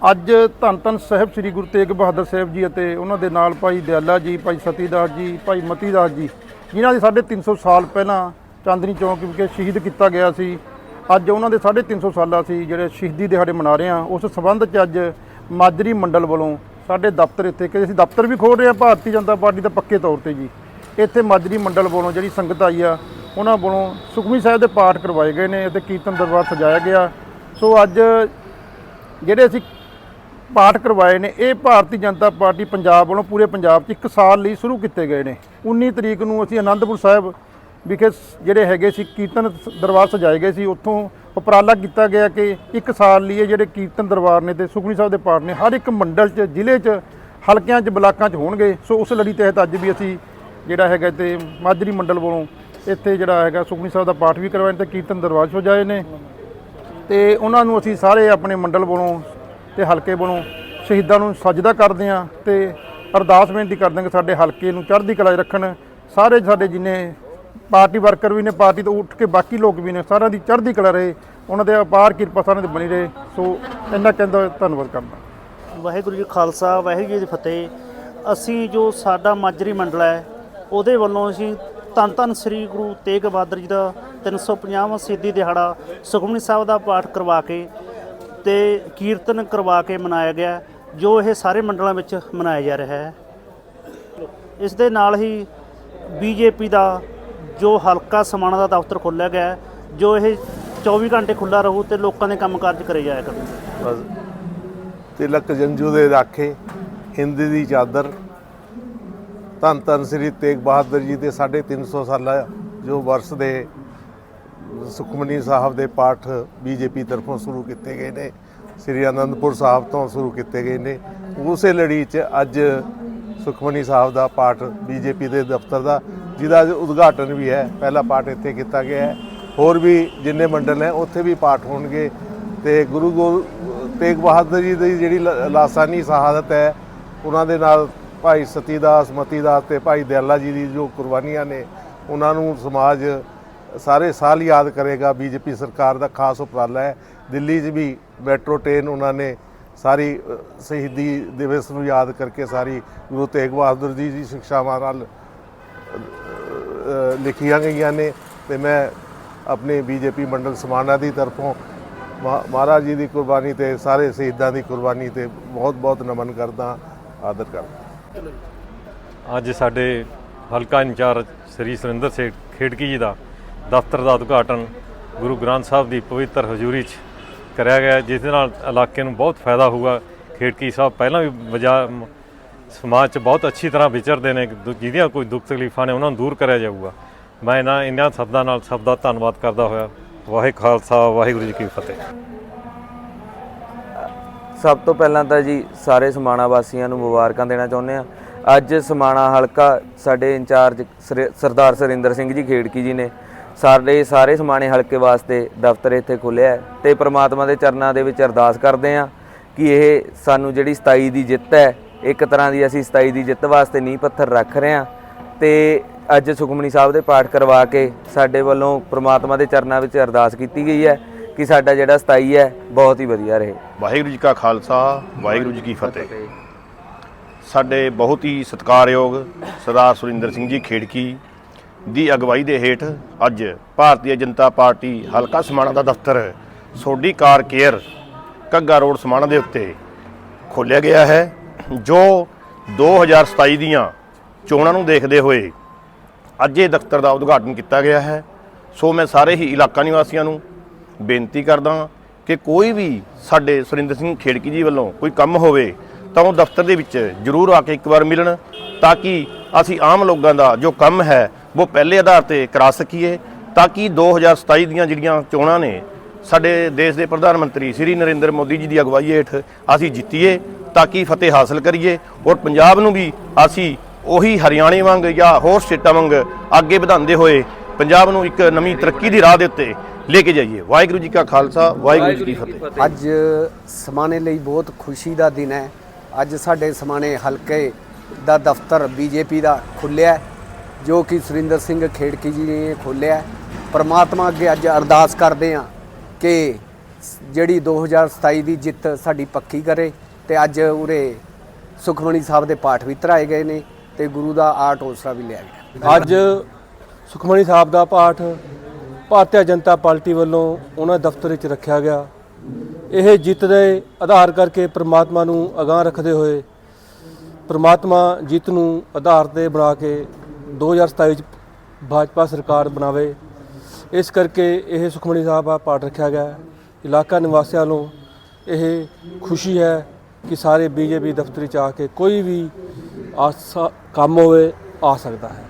ਅੱਜ ਧੰਨ ਧੰਨ ਸਾਹਿਬ ਸ੍ਰੀ ਗੁਰੂ ਤੇਗ ਬਹਾਦਰ ਸਾਹਿਬ ਜੀ ਅਤੇ ਉਹਨਾਂ ਦੇ ਨਾਲ ਭਾਈ ਦਿਆਲਾ ਜੀ, ਭਾਈ ਸਤੀਦਾਸ ਜੀ, ਭਾਈ ਮਤੀਦਾਸ ਜੀ, ਜਿਨ੍ਹਾਂ ਦੇ 350 ਸਾਲ ਪਹਿਲਾਂ ਚਾਂਦਨੀ ਚੌਂਕ ਵਿਖੇ ਸ਼ਹੀਦ ਕੀਤਾ ਗਿਆ ਸੀ। ਅੱਜ ਉਹਨਾਂ ਦੇ 350 ਸਾਲਾ ਸੀ, ਜਿਹੜੇ ਸ਼ਹੀਦੀ ਦਿਹਾੜੇ ਮਨਾ ਰਹੇ ਹਾਂ। ਉਸ ਸਬੰਧ 'ਚ ਅੱਜ ਮਾਜਰੀ ਮੰਡਲ ਵੱਲੋਂ ਸਾਡੇ ਦਫ਼ਤਰ ਇੱਥੇ ਕਿ ਅਸੀਂ ਦਫ਼ਤਰ ਵੀ ਖੋਲ ਰਹੇ ਹਾਂ, ਭਾਰਤੀ ਜਨਤਾ ਪਾਰਟੀ ਦਾ ਪੱਕੇ ਤੌਰ ਤੇ ਜੀ। ਇੱਥੇ ਮਾਜਰੀ ਮੰਡਲ ਵੱਲੋਂ ਜਿਹੜੀ ਸੰਗਤ ਆਈ ਆ, ਉਹਨਾਂ ਵੱਲੋਂ ਸੁਖਮੀ ਸਾਹਿਬ ਦੇ ਪਾਠ ਕਰਵਾਏ ਗਏ ਨੇ ਅਤੇ ਕੀਰਤਨ ਦਰਬਾਰ ਸਜਾਇਆ ਗਿਆ। ਸੋ ਅੱਜ ਜਿਹੜੇ ਅਸੀਂ ਪਾਠ ਕਰਵਾਏ ਨੇ। ਇਹ ਭਾਰਤੀ ਜਨਤਾ ਪਾਰਟੀ ਪੰਜਾਬ ਵੱਲੋਂ ਪੂਰੇ ਪੰਜਾਬ 'ਚ ਇੱਕ ਸਾਲ ਲਈ ਸ਼ੁਰੂ ਕੀਤੇ ਗਏ ਨੇ। 19 ਤਰੀਕ ਨੂੰ ਅਸੀਂ ਆਨੰਦਪੁਰ ਸਾਹਿਬ ਵਿਖੇ ਜਿਹੜੇ ਹੈਗੇ ਸੀ, ਕੀਰਤਨ ਦਰਬਾਰ ਸਜਾਏ ਗਏ ਸੀ। ਉੱਥੋਂ ਉਪਰਾਲਾ ਕੀਤਾ ਗਿਆ ਕਿ ਇੱਕ ਸਾਲ ਲਈ ਇਹ ਜਿਹੜੇ ਕੀਰਤਨ ਦਰਬਾਰ ਨੇ ਤੇ ਸੁਖਮਨੀ ਸਾਹਿਬ ਦੇ ਪਾਠ ਨੇ, ਹਰ ਇੱਕ ਮੰਡਲ 'ਚ, ਜ਼ਿਲ੍ਹੇ 'ਚ, ਹਲਕਿਆਂ 'ਚ, ਬਲਾਕਾਂ 'ਚ ਹੋਣਗੇ। ਸੋ ਉਸ ਲੜੀ ਤਹਿਤ ਅੱਜ ਵੀ ਅਸੀਂ ਜਿਹੜਾ ਹੈਗਾ ਤੇ ਮਾਜਰੀ ਮੰਡਲ ਵੱਲੋਂ ਇੱਥੇ ਜਿਹੜਾ ਹੈਗਾ ਸੁਖਮਨੀ ਸਾਹਿਬ ਦਾ ਪਾਠ ਵੀ ਕਰਵਾਏ ਨੇ ਤੇ ਕੀਰਤਨ ਦਰਬਾਰ ਸਜਾਏ ਨੇ। ਤੇ ਉਹਨਾਂ ਨੂੰ ਅਸੀਂ ਸਾਰੇ ਆਪਣੇ ਮੰਡਲ ਵੱਲੋਂ ਤੇ ਹਲਕੇ ਵੱਲੋਂ ਸ਼ਹੀਦਾਂ ਨੂੰ ਸਜਦਾ ਕਰਦੇ ਹਾਂ ਤੇ ਅਰਦਾਸ ਬੇਨਤੀ ਕਰਦੇ ਹਾਂ ਕਿ ਸਾਡੇ ਹਲਕੇ ਨੂੰ ਚੜ੍ਹਦੀ ਕਲਾ 'ਚ ਰੱਖਣ। ਸਾਰੇ ਸਾਡੇ ਜਿੰਨੇ ਪਾਰਟੀ ਵਰਕਰ ਵੀ ਨੇ, ਪਾਰਟੀ ਤੋਂ ਉੱਠ ਕੇ ਬਾਕੀ ਲੋਕ ਵੀ ਨੇ, ਸਾਰਿਆਂ ਦੀ ਚੜ੍ਹਦੀ ਕਲਾ ਰਹੇ, ਉਹਨਾਂ ਦੇ ਅਪਾਰ ਕਿਰਪਾ ਸਾਰਿਆਂ ਦੀ ਬਣੀ ਰਹੇ। ਸੋ ਇੰਨਾ ਕਹਿੰਦਾ ਧੰਨਵਾਦ ਕਰਦਾ। ਵਾਹਿਗੁਰੂ ਜੀ ਖਾਲਸਾ, ਵਾਹਿਗੁਰੂ ਜੀ ਦੀ ਫਤਿਹ। ਅਸੀਂ ਜੋ ਸਾਡਾ ਮਾਜਰੀ ਮੰਡਲ ਹੈ, ਉਹਦੇ ਵੱਲੋਂ ਅਸੀਂ ਧੰਨ ਧੰਨ ਸ੍ਰੀ ਗੁਰੂ ਤੇਗ ਬਹਾਦਰ ਜੀ ਦਾ 350ਵਾਂ ਸ਼ਹੀਦੀ ਦਿਹਾੜਾ ਸੁਖਮਨੀ ਸਾਹਿਬ ਦਾ ਪਾਠ ਕਰਵਾ ਕੇ ਤੇ ਕੀਰਤਨ ਕਰਵਾ ਕੇ ਮਨਾਇਆ ਗਿਆ, ਜੋ ਇਹ ਸਾਰੇ ਮੰਡਲਾਂ ਵਿੱਚ ਮਨਾਇਆ ਜਾ ਰਿਹਾ ਹੈ। ਇਸ ਦੇ ਨਾਲ ਹੀ ਬੀਜੇਪੀ ਦਾ ਜੋ ਹਲਕਾ ਸਮਾਣਾ ਦਾ ਦਫ਼ਤਰ ਖੋਲ੍ਹਿਆ ਗਿਆ ਜੋ ਇਹ 24 ਘੰਟੇ ਖੁੱਲਾ ਰਹੂ ਤੇ ਲੋਕਾਂ ਦੇ ਕੰਮਕਾਜ ਕਰੇ ਜਾਇਆ ਕਰੂ। ਤਿਲਕ ਜੰਜੂ ਦੇ ਰਾਖੇ, ਹਿੰਦ ਦੀ ਚਾਦਰ। ਧੰਨ ਧੰਨ ਸ੍ਰੀ ਤੇਗ ਬਹਾਦਰ ਜੀ ਦੇ 350 ਸਾਲਾ ਜੋ ਵਰਸ ਦੇ ਸੁਖਮਨੀ ਸਾਹਿਬ ਦੇ ਪਾਠ ਬੀਜੇਪੀ ਤਰਫੋਂ ਸ਼ੁਰੂ ਕੀਤੇ ਗਏ ਨੇ, ਸ੍ਰੀ ਅਨੰਦਪੁਰ ਸਾਹਿਬ ਤੋਂ ਸ਼ੁਰੂ ਕੀਤੇ ਗਏ ਨੇ। ਉਸੇ ਲੜੀ 'ਚ ਅੱਜ ਸੁਖਮਨੀ ਸਾਹਿਬ ਦਾ ਪਾਠ ਬੀਜੇਪੀ ਦੇ ਦਫ਼ਤਰ ਦਾ, ਜਿਹਦਾ ਉਦਘਾਟਨ ਵੀ ਹੈ। ਪਹਿਲਾ ਪਾਠ ਇੱਥੇ ਕੀਤਾ ਗਿਆ ਹੈ। ਹੋਰ ਵੀ ਜਿੰਨੇ ਮੰਡਲ ਹੈ, ਉੱਥੇ ਵੀ ਪਾਠ ਹੋਣਗੇ। ਤੇ ਗੁਰੂ ਗੋ, ਤੇਗ ਬਹਾਦਰ ਜੀ ਦੀ ਜਿਹੜੀ ਲ- ਲਾਸਾਨੀ ਸ਼ਹਾਦਤ ਹੈ, ਉਹਨਾਂ ਦੇ ਨਾਲ ਭਾਈ ਸਤੀਦਾਸ, ਮਤੀਦਾਸ ਤੇ ਭਾਈ ਦਿਆਲਾ ਜੀ ਦੀ ਜੋ ਕੁਰਬਾਨੀਆਂ ਨੇ, ਉਹਨਾਂ ਨੂੰ ਸਮਾਜ ਸਾਰੇ ਸਾਲ ਯਾਦ ਕਰੇਗਾ, ਬੀਜੇਪੀ ਸਰਕਾਰ ਦਾ ਖਾਸ ਉਪਰਾਲਾ ਹੈ। ਦਿੱਲੀ 'ਚ ਵੀ ਮੈਟਰੋ, ਟ੍ਰੇਨ ਉਹਨਾਂ ਨੇ ਸਾਰੀ ਸ਼ਹੀਦੀ ਦਿਵਸ ਨੂੰ ਯਾਦ ਕਰਕੇ ਸਾਰੀ ਗੁਰੂ ਤੇਗ ਬਹਾਦਰ ਜੀ ਦੀ ਸਿੱਖਿਆਵਾਂ ਨਾਲ ਲਿਖੀਆਂ ਗਈਆਂ ਨੇ ਤੇ ਮੈਂ ਆਪਣੇ ਬੀਜੇਪੀ ਮੰਡਲ ਸਮਾਣਾ ਦੀ ਤਰਫੋਂ ਮਹਾ- ਮਹਾਰਾਜ ਜੀ ਦੀ ਕੁਰਬਾਨੀ ਤੇ ਸਾਰੇ ਸ਼ਹੀਦਾਂ ਦੀ ਕੁਰਬਾਨੀ ਤੇ ਬਹੁਤ ਬਹੁਤ ਨਮਨ ਕਰਦਾ, ਆਦਰ ਕਰਦਾ। ਅੱਜ ਸਾਡੇ ਹਲਕਾ ਇੰਚਾਰਜ ਸ੍ਰੀ ਸੁਰਿੰਦਰ ਸੇਠ ਖੇੜਕੀ ਜੀ ਦਾ ਦਫ਼ਤਰ ਦਾ ਉਦਘਾਟਨ ਗੁਰੂ ਗ੍ਰੰਥ ਸਾਹਿਬ ਦੀ ਪਵਿੱਤਰ ਹਜ਼ੂਰੀ 'ਚ ਕਰਿਆ ਗਿਆ, ਜਿਸ ਦੇ ਨਾਲ ਇਲਾਕੇ ਨੂੰ ਬਹੁਤ ਫਾਇਦਾ ਹੋਊਗਾ। ਖੇੜਕੀ ਸਾਹਿਬ ਪਹਿਲਾਂ ਵੀ ਬਜ਼ਾ ਸਮਾਜ 'ਚ ਬਹੁਤ ਅੱਛੀ ਤਰ੍ਹਾਂ ਵਿਚਰਦੇ ਨੇ, ਦੁ- ਜਿਹਦੀਆਂ ਕੋਈ ਦੁੱਖ ਤਕਲੀਫਾਂ ਨੇ, ਉਹਨਾਂ ਨੂੰ ਦੂਰ ਕਰਿਆ ਜਾਊਗਾ। ਮੈਂ ਇਹਨਾਂ ਇਹਨਾਂ ਸ਼ਬਦਾਂ ਨਾਲ ਸਭ ਦਾ ਧੰਨਵਾਦ ਕਰਦਾ ਹੋਇਆ। ਵਾਹਿ ਖਾਲਸਾ, ਵਾਹਿਗੁਰੂ ਜੀ ਕੀ ਫਤਿਹ। ਸਭ ਤੋਂ ਪਹਿਲਾਂ ਤਾਂ ਜੀ ਸਾਰੇ ਸਮਾਣਾ ਵਾਸੀਆਂ ਨੂੰ ਮੁਬਾਰਕਾਂ ਦੇਣਾ ਚਾਹੁੰਦੇ ਆ ਅੱਜ ਸਮਾਣਾ ਹਲਕਾ ਸਾਡੇ in charge sir- Sardar Surinder Singh ji Kherki ji ਨੇ ਸਾਡੇ ਸਾਰੇ ਸਮਾਣੇ ਹਲਕੇ ਵਾਸਤੇ ਦਫ਼ਤਰ ਇੱਥੇ ਖੋਲ੍ਹਿਆ ਹੈ ਤੇ ਪ੍ਰਮਾਤਮਾ ਦੇ ਚਰਨਾਂ ਦੇ ਵਿੱਚ ਅਰਦਾਸ ਕਰਦੇ ਆ ਕਿ ਇਹ ਸਾਨੂੰ ਜਿਹੜੀ 27 ਦੀ ਜਿੱਤ ਹੈ ਇੱਕ ਤਰ੍ਹਾਂ ਦੀ ਅਸੀਂ 27 ਦੀ ਜਿੱਤ ਵਾਸਤੇ ਨੀਂਹ ਪੱਥਰ ਰੱਖ ਰਹੇ ਆ ਤੇ ਅੱਜ ਸੁਖਮਨੀ ਸਾਹਿਬ ਦੇ ਪਾਠ ਕਰਵਾ ਕੇ ਸਾਡੇ ਵੱਲੋਂ ਪ੍ਰਮਾਤਮਾ ਦੇ ਚਰਨਾਂ ਵਿੱਚ ਅਰਦਾਸ ਕੀਤੀ ਗਈ ਹੈ ਕਿ ਸਾਡਾ ਜਿਹੜਾ 27 ਹੈ ਬਹੁਤ ਹੀ ਵਧੀਆ ਰਹੇ। ਵਾਹਿਗੁਰੂ ਜੀ ਕਾ ਖਾਲਸਾ ਵਾਹਿਗੁਰੂ ਜੀ ਕੀ ਫਤਿਹ। ਸਾਡੇ ਬਹੁਤ ਹੀ ਸਤਿਕਾਰਯੋਗ ਸਰਦਾਰ ਸੁਰਿੰਦਰ ਸਿੰਘ ਜੀ ਖੇੜਕੀ ਦੀ ਅਗਵਾਈ ਦੇ ਹੇਠ ਅੱਜ ਭਾਰਤੀ ਜਨਤਾ ਪਾਰਟੀ ਹਲਕਾ ਸਮਾਣਾ ਦਾ ਦਫ਼ਤਰ Sodhi car care Kagga road Samana ਦੇ ਉੱਤੇ ਖੋਲ੍ਹਿਆ ਗਿਆ ਹੈ, ਜੋ 2027 ਦੀਆਂ ਚੋਣਾਂ ਨੂੰ ਦੇਖਦੇ ਹੋਏ ਅੱਜ ਇਹ ਦਫ਼ਤਰ ਦਾ ਉਦਘਾਟਨ ਕੀਤਾ ਗਿਆ ਹੈ। ਸੋ ਮੈਂ ਸਾਰੇ ਹੀ ਇਲਾਕਾ ਨਿਵਾਸੀਆਂ ਨੂੰ ਬੇਨਤੀ ਕਰਦਾ ਹਾਂ ਕਿ ਕੋਈ ਵੀ ਸਾਡੇ ਸੁਰਿੰਦਰ ਸਿੰਘ ਖੇੜਕੀ ਜੀ ਵੱਲੋਂ ਕੋਈ ਕੰਮ ਹੋਵੇ ਤਾਂ ਉਹ ਦਫ਼ਤਰ ਦੇ ਵਿੱਚ ਜ਼ਰੂਰ ਆ ਕੇ ਇੱਕ ਵਾਰ ਮਿਲਣ ਤਾਂ ਕਿ ਅਸੀਂ ਆਮ ਲੋਕਾਂ ਦਾ ਜੋ ਕੰਮ ਹੈ ਉਹ ਪਹਿਲੇ ਆਧਾਰ ਤੇ ਕਰਾ ਸਕੀਏ ਤਾਂ ਕਿ 2027 ਦੀਆਂ ਜਿਹੜੀਆਂ ਚੋਣਾਂ ਨੇ ਸਾਡੇ ਦੇਸ਼ ਦੇ ਪ੍ਰਧਾਨ ਮੰਤਰੀ ਸ੍ਰੀ ਨਰਿੰਦਰ ਮੋਦੀ ਜੀ ਦੀ ਅਗਵਾਈ ਹੇਠ ਅਸੀਂ ਜਿੱਤੀਏ ਤਾਂ ਕਿ ਫਤਿਹ ਹਾਸਲ ਕਰੀਏ ਔਰ ਪੰਜਾਬ ਨੂੰ ਵੀ ਅਸੀਂ ਉਹੀ ਹਰਿਆਣੇ ਵਾਂਗ ਜਾਂ ਹੋਰ ਸਟੇਟਾਂ ਵਾਂਗ ਅੱਗੇ ਵਧਾਉਂਦੇ ਹੋਏ ਪੰਜਾਬ ਨੂੰ ਇੱਕ ਨਵੀਂ ਤਰੱਕੀ ਦੀ ਰਾਹ ਦੇ ਉੱਤੇ ਲੈ ਕੇ ਜਾਈਏ ਵਾਹਿਗੁਰੂ ਜੀ ਕਾ ਖਾਲਸਾ ਵਾਹਿਗੁਰੂ ਜੀ ਕੀ ਫਤਿਹ ਅੱਜ ਸਮਾਣੇ ਲਈ ਬਹੁਤ ਖੁਸ਼ੀ ਦਾ ਦਿਨ ਹੈ ਅੱਜ ਸਾਡੇ ਸਮਾਣੇ ਹਲਕੇ ਦਾ ਦਫ਼ਤਰ ਬੀਜੇਪੀ ਦਾ ਖੁੱਲਿਆ ਹੈ, ਜੋ ਕਿ ਸੁਰਿੰਦਰ ਸਿੰਘ ਖੇੜਕੀ ਜੀ ਨੇ ਖੋਲ੍ਹਿਆ ਪਰਮਾਤਮਾ ਅੱਗੇ ਅੱਜ ਅਰਦਾਸ ਕਰਦੇ ਹਾਂ ਕਿ ਜਿਹੜੀ 2027 ਦੀ ਜਿੱਤ ਸਾਡੀ ਪੱਕੀ ਕਰੇ ਤੇ ਅੱਜ ਉਰੇ ਸੁਖਮਣੀ ਸਾਹਿਬ ਦੇ ਪਾਠ ਵੀ ਧਰਾਏ ਗਏ ਨੇ ਤੇ ਗੁਰੂ ਦਾ ਆਟ ਹੋਸਰਾ ਵੀ ਲਿਆ ਗਿਆ। ਅੱਜ ਸੁਖਮਣੀ ਸਾਹਿਬ ਦਾ ਪਾਠ ਭਾਰਤੀ ਜਨਤਾ ਪਾਰਟੀ ਵੱਲੋਂ ਉਹਨਾਂ ਦਫ਼ਤਰ ਵਿੱਚ ਰੱਖਿਆ ਗਿਆ। ਇਹ ਜਿੱਤ ਦੇ ਆਧਾਰ ਕਰਕੇ ਪ੍ਰਮਾਤਮਾ ਨੂੰ ਅਗਾਹ ਰੱਖਦੇ ਹੋਏ ਪ੍ਰਮਾਤਮਾ ਜਿੱਤ ਨੂੰ ਆਧਾਰ ਤੇ ਬਣਾ ਕੇ 2027 'ਚ ਭਾਜਪਾ ਸਰਕਾਰ ਬਣਾਵੇ, ਇਸ ਕਰਕੇ ਇਹ ਸੁਖਮਣੀ ਸਾਹਿਬ ਦਾ ਪਾਠ ਰੱਖਿਆ ਗਿਆ ਹੈ। ਇਲਾਕਾ ਨਿਵਾਸੀਆਂ ਨੂੰ ਇਹ ਖੁਸ਼ੀ ਹੈ ਕਿ ਸਾਰੇ ਬੀਜੇਪੀ ਦਫ਼ਤਰ 'ਚ ਆ ਕੇ ਕੋਈ ਵੀ ਆਸਾ ਕੰਮ ਹੋਵੇ, ਆ ਸਕਦਾ ਹੈ